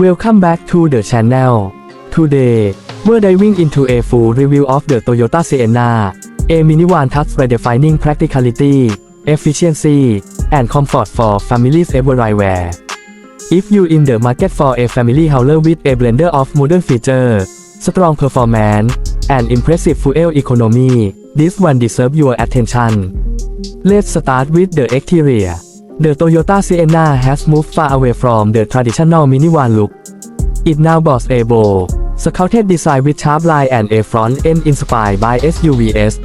Welcome back to the channel. Today, we're diving into a full review of the Toyota Sienna, a minivan touched by defining practicality, efficiency, and comfort for families everywhere. If you're in the market for a family hauler with a blender of modern features, strong performance, and impressive fuel economy, this one deserves your attention. Let's start with the exterior. The Toyota Sienna has moved far away from the traditional minivan look. It now boasts a bold, sculpted design with sharp line and a front end inspired by SUVs.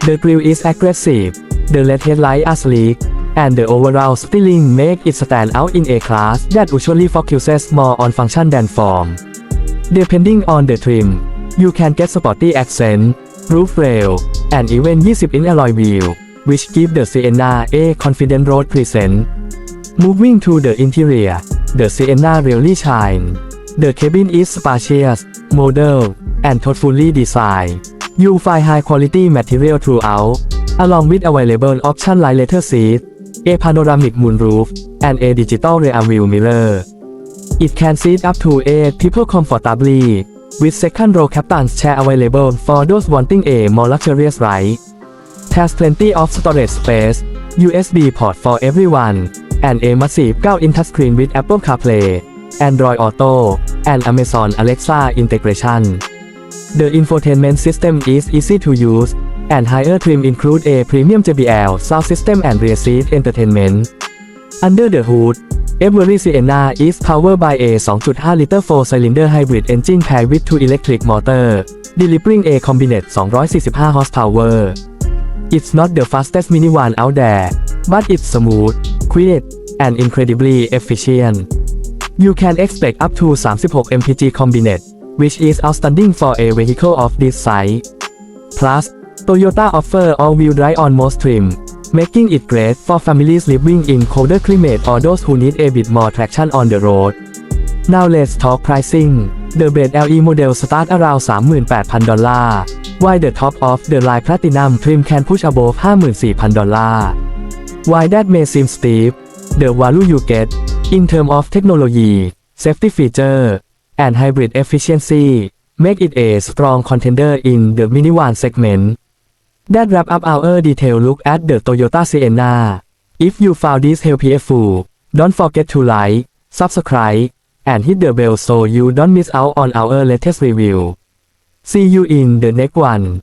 The grille is aggressive, the LED headlights are sleek, and the overall styling makes it stand out in a class that usually focuses more on function than form. Depending on the trim, you can get sporty accent, roof rail, and even 20-inch alloy wheel, which give the Sienna a confident road presence. Moving to the interior, the Sienna really shine. The cabin is spacious, modern, and thoughtfully designed. You find high quality material throughout, along with available options like leather seat, a panoramic moonroof, and a digital rear view mirror. It can seat up to 8 people comfortably, with second row captain's chair available for those wanting a more luxurious ride. Has plenty of storage space, USB port for everyone, and a massive 9-inch touchscreen with Apple CarPlay, Android Auto, and Amazon Alexa integration. The infotainment system is easy to use, and higher trim include a premium JBL sound system and rear seat entertainment. Under the hood, every Sienna is powered by a 2.5-liter 4-cylinder hybrid engine paired with two electric motor, delivering a combined 245 horsepower. It's not the fastest minivan out there, but it's smooth, quiet, and incredibly efficient. You can expect up to 36 mpg combined, which is outstanding for a vehicle of this size. Plus, Toyota offer all-wheel drive on most trim, making it great for families living in colder climate or those who need a bit more traction on the road. Now let's talk pricing. The base LE model start around 38,000 ดอลลาร์ while the top of the line platinum trim can push above 54,000 ดอลลาร์ While that may seem steep, the value you get, in terms of technology, safety feature, and hybrid efficiency, make it a strong contender in the minivan segment. That wrap up our detail look at the Toyota Sienna. If you found this helpful, don't forget to like, subscribe, and hit the bell so you don't miss out on our latest review. See you in the next one.